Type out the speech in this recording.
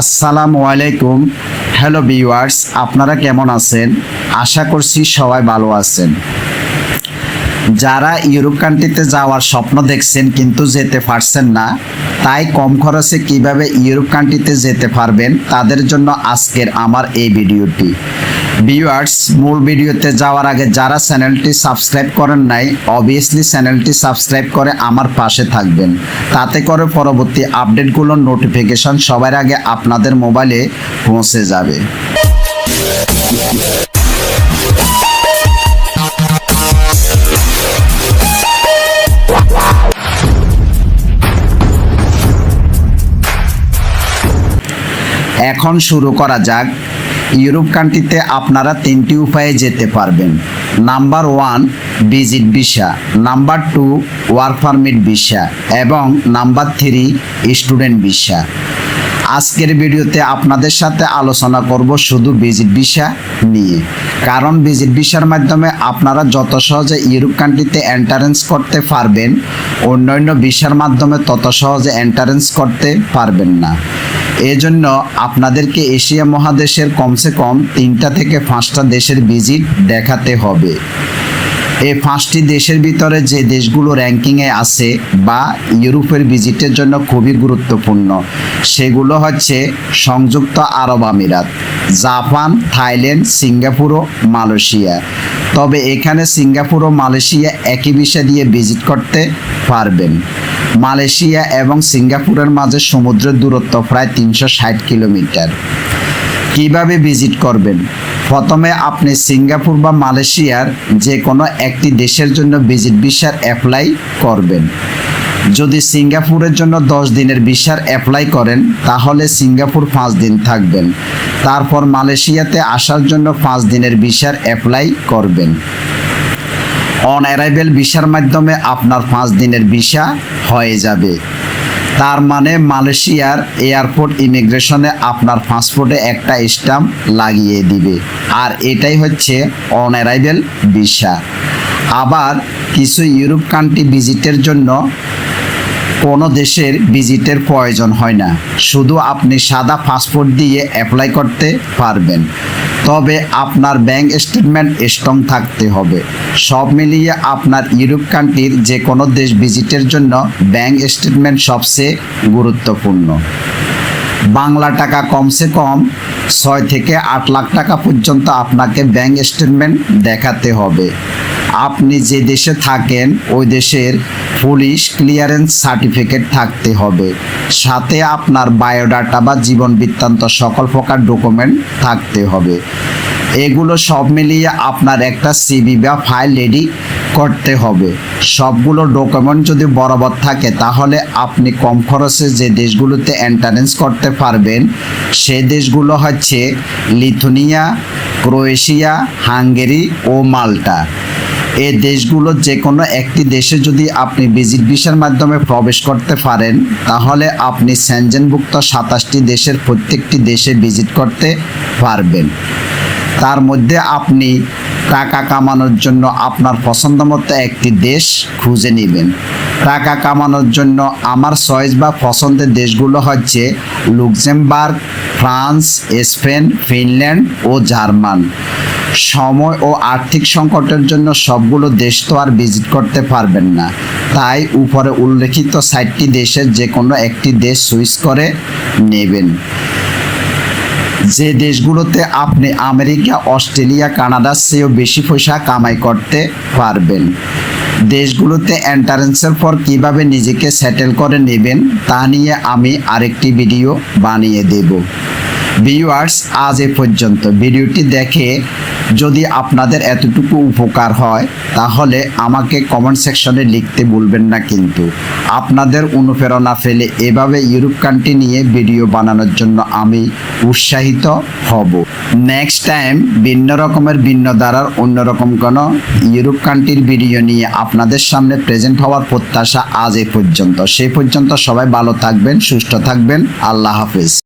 আসসালামু আলাইকুম। Hello viewers আপনারা কেমন আছেন? আশা করছি সবাই ভালো আছেন। যারা ইউরোপ কান্ট্রিতে যাওয়ার স্বপ্ন দেখছেন কিন্তু যেতে পারছেন না, তাই কম খরচে কীভাবে ইউরোপ কান্ট্রিতে যেতে পারবেন, তাদের জন্য আজকের আমার এই ভিডিওটি। ভিউয়ার্স, মূল ভিডিওতে যাওয়ার আগে যারা চ্যানেলটি সাবস্ক্রাইব করেন নাই অবভিয়াসলি চ্যানেলটি সাবস্ক্রাইব করে আমার পাশে থাকবেন। তাতে করে পরবর্তী আপডেটগুলোর নোটিফিকেশন সবার আগে আপনাদের মোবাইলে পৌঁছে যাবে। এখন শুরু করা যাক ইউরোপ কান্ট্রিতে আপনারা তিনটি উপায়ে যেতে পারবেন। Number one, visit visa. Number two, work permit visa. এবং নাম্বার থ্রি, স্টুডেন্ট ভিসা। আজকের ভিডিওতে আপনাদের সাথে আলোচনা করব শুধু ভিজিট ভিসা নিয়ে। কারণ ভিজিট ভিসার মাধ্যমে আপনারা যত সহজে ইউরোপ কান্ট্রিতে এন্টারেন্স করতে পারবেন, অন্যান্য ভিসার মাধ্যমে তত সহজে এন্টারেন্স করতে পারবেন না। এজন্য আপনাদেরকে এশিয়া মহাদেশের কমসে কম তিনটা থেকে পাঁচটা দেশের ভিজিট দেখাতে হবে। এই পাঁচটি দেশের ভিতরে যে দেশগুলো র্যাঙ্কিংয়ে আছে বা ইউরোপের ভিজিটের জন্য খুবই গুরুত্বপূর্ণ, সেগুলো হচ্ছে সংযুক্ত আরব আমিরাত, জাপান, থাইল্যান্ড, সিঙ্গাপুর ও মালয়েশিয়া। তবে এখানে সিঙ্গাপুর ও মালয়েশিয়া একই বিষয় দিয়ে ভিজিট করতে পারবেন। মালয়েশিয়া এবং সিঙ্গাপুরের মাঝে সমুদ্রের দূরত্ব প্রায় তিনশো ষাট কিলোমিটার। কীভাবে ভিজিট করবেন? প্রথমে আপনি সিঙ্গাপুর বা মালয়েশিয়ার যে কোনো একটি দেশের জন্য ভিজিট ভিসার অ্যাপ্লাই করবেন। যদি সিঙ্গাপুরের জন্য দশ দিনের ভিসার অ্যাপ্লাই করেন, তাহলে সিঙ্গাপুর পাঁচ দিন থাকবেন। তারপর মালয়েশিয়াতে আসার জন্য পাঁচ দিনের ভিসার অ্যাপ্লাই করবেন। অন অ্যারাইভেল ভিসার মাধ্যমে আপনার পাঁচ দিনের ভিসা হয়ে যাবে। তার মানে মালয়েশিয়ার এয়ারপোর্ট ইমিগ্রেশনে আপনার পাসপোর্টে একটা স্ট্যাম্প লাগিয়ে দিবে। আর এটাই হচ্ছে অন অ্যারাইভেল ভিসা। আবার কিছু ইউরোপ কান্ট্রি ভিজিটের জন্য কোনো দেশের ভিজিটের প্রয়োজন হয় না। শুধু আপনি সাদা পাসপোর্ট দিয়ে অ্যাপ্লাই করতে পারবেন। তবে আপনার ব্যাংক স্টেটমেন্ট স্ট্রং থাকতে হবে। সব মিলিয়ে আপনার ইউরোপ কান্ট্রির যে কোনো দেশ ভিজিটের জন্য ব্যাংক স্টেটমেন্ট সবচেয়ে গুরুত্বপূর্ণ। বাংলা টাকা কমসে কম ছয় থেকে আট লাখ টাকা পর্যন্ত আপনাকে ব্যাংক স্টেটমেন্ট দেখাতে হবে। আপনি যে দেশে থাকেন, ওই দেশের পুলিশ ক্লিয়ারেন্স সার্টিফিকেট থাকতে হবে। সাথে আপনার বায়োডাটা বা জীবন বৃত্তান্ত সকল প্রকার ডকুমেন্ট থাকতে হবে। এগুলো সব মিলিয়ে আপনার একটা সিবি বা ফাইল রেডি করতে হবে। সবগুলো ডকুমেন্ট যদি বরাবর থাকে, তাহলে আপনি কম খরচে যে দেশগুলোতে এন্টারেন্স করতে পারবেন, সে দেশগুলো হচ্ছে লিথুনিয়া, ক্রোয়েশিয়া, হাঙ্গেরি ও মাল্টা। এই দেশগুলোর যে কোনো একটি দেশে যদি আপনি ভিজিট ভিসার মাধ্যমে প্রবেশ করতে পারেন, তাহলে আপনি স্যানজেনভুক্ত সাতাশটি দেশের প্রত্যেকটি দেশে ভিজিট করতে পারবেন। তার মধ্যে আপনি টাকা কামানোর জন্য আপনার পছন্দ মতো একটি দেশ খুঁজে নেবেন। টাকা কামানোর জন্য আমার চয়েস বা পছন্দের দেশগুলো হচ্ছে লুক্সেমবার্গ, ফ্রান্স, স্পেন, ফিনল্যান্ড ও জার্মান। সময় ও আর্থিক সংকটের জন্য সবগুলো দেশ তো আর ভিজিট করতে পারবেন না। তাই উপরে উল্লেখিত সাতটি দেশের যে কোনো একটি দেশ সুইচ করে নেবেন। যে দেশগুলোতে আপনি আমেরিকা, অস্ট্রেলিয়া কানাডার চেয়েও বেশি পয়সা কামাই করতে পারবেন। দেশগুলোতে এন্টারেন্সের পর কীভাবে নিজেকে সেটেল করে নেবেন তা নিয়ে আমি আরেকটি ভিডিও বানিয়ে দেব। ভিউয়ার্স আজ এ পর্যন্ত। ভিডিওটি দেখে যদি আপনাদের এতটুকু উপকার হয়, তাহলে আমাকে কমেন্ট সেকশনে লিখতে ভুলবেন না কিন্তু। আপনাদের অনুপ্রেরণা ফেলে এভাবে ইউরোপ কান্ট্রি নিয়ে ভিডিও বানানোর জন্য আমি উৎসাহিত হব। নেক্সট টাইম ভিন্ন রকমের ভিন্ন দ্বারার অন্যরকম কোনো ইউরোপ কান্ট্রির ভিডিও নিয়ে আপনাদের সামনে প্রেজেন্ট হওয়ার প্রত্যাশা আজ এ পর্যন্ত। সেই পর্যন্ত সবাই ভালো থাকবেন, সুস্থ থাকবেন। আল্লাহ হাফিজ।